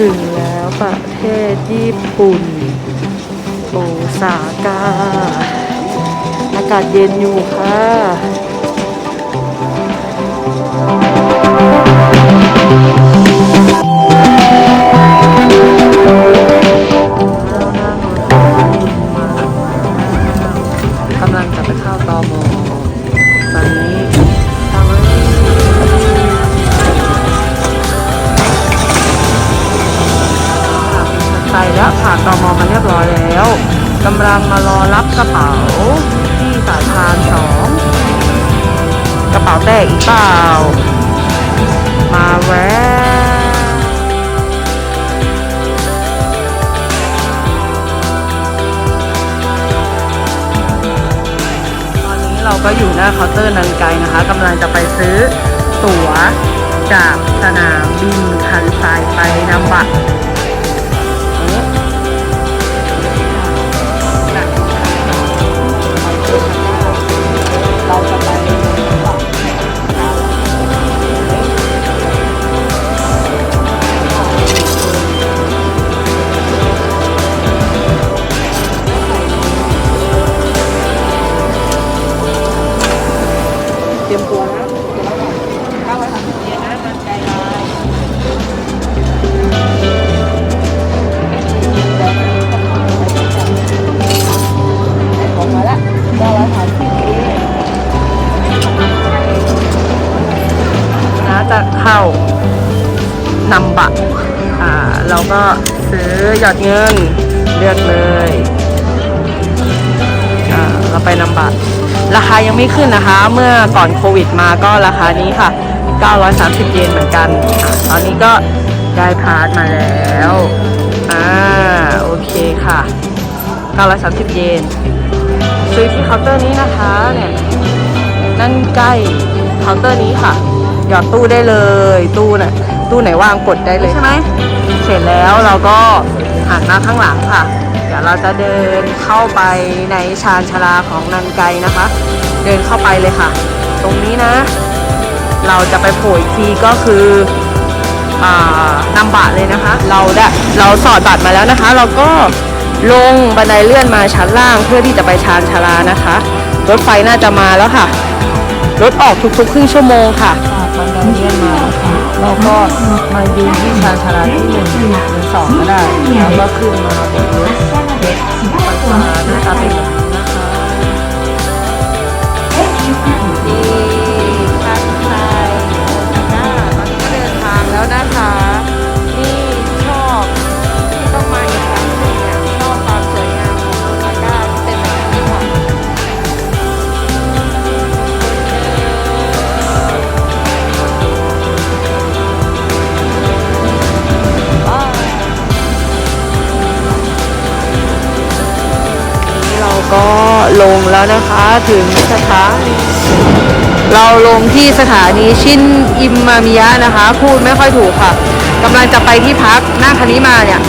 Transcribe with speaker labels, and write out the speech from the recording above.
Speaker 1: ถึงแล้วประเทศญี่ปุ่น โอซาก้า อากาศเย็นอยู่ค่ะกำลังจะไปเข้าตอมอ ผ่านตอมอมาเรียบร้อยแล้วกำลังมารอรับกระเป๋าที่สายพานสองกระเป๋าแตกอีกเปล่า มาแวะตอนนี้เราก็อยู่หน้าเคาน์เตอร์นันไกนะคะกำลังจะไปซื้อตั๋วจากสนามบินคันไซไปนำบัตร จะเข้านำบัตรอ่าเราก็ซื้อหยอดเงินเลือกเลยอ่าเราไปนำบัตรราคายังไม่ขึ้นนะคะ เมื่อก่อนโควิดมาก็ราคานี้ค่ะ 930 เยนเหมือนกันอตอนนี้ก็ได้พาร์ทมาแล้วอ่าโอเคค่ะ 930 เยนซื้อที่เคาน์เตอร์นี้นะคะเนี่ยนั่นใกล้เคาน์เตอร์นี้ค่ะ หยอดตู้ได้เลย ตู้น่ะตู้ไหนว่างกดได้เลยใช่ไหมเสร็จแล้วเราก็หันมาข้างหลังค่ะ เดี๋ยวเราจะเดินเข้าไปในชานชาลาของนันไกนะคะ เดินเข้าไปเลยค่ะ ตรงนี้นะ เราจะไปโผล่อีกทีก็คืออนำบัตรเลยนะคะ เราได้เราสอดบัตรมาแล้วนะคะ เราก็ลงบันไดเลื่อนมาชั้นล่างเพื่อที่จะไปชานชาลานะคะ รถไฟน่าจะมาแล้วค่ะ รถออกทุกๆ ครึ่งชั่วโมงค่ะ บันดังเยี่ยมมาค่ะเราก็มายืนที่ชานชาลาที่หนึ่งหรือสองก็ได้แล้วก็ขึ้นมาบนรถเล็กไฟฟ้าหน้าตาเป็นแบบนี้นะคะนี่ ก็ลงแล้วนะคะถึงสถานีเราลงที่สถานีชินอิมมามิยะนะคะ พูดไม่ค่อยถูกค่ะกำลังจะไปที่พักนั่งคันนี้มาเนี่ย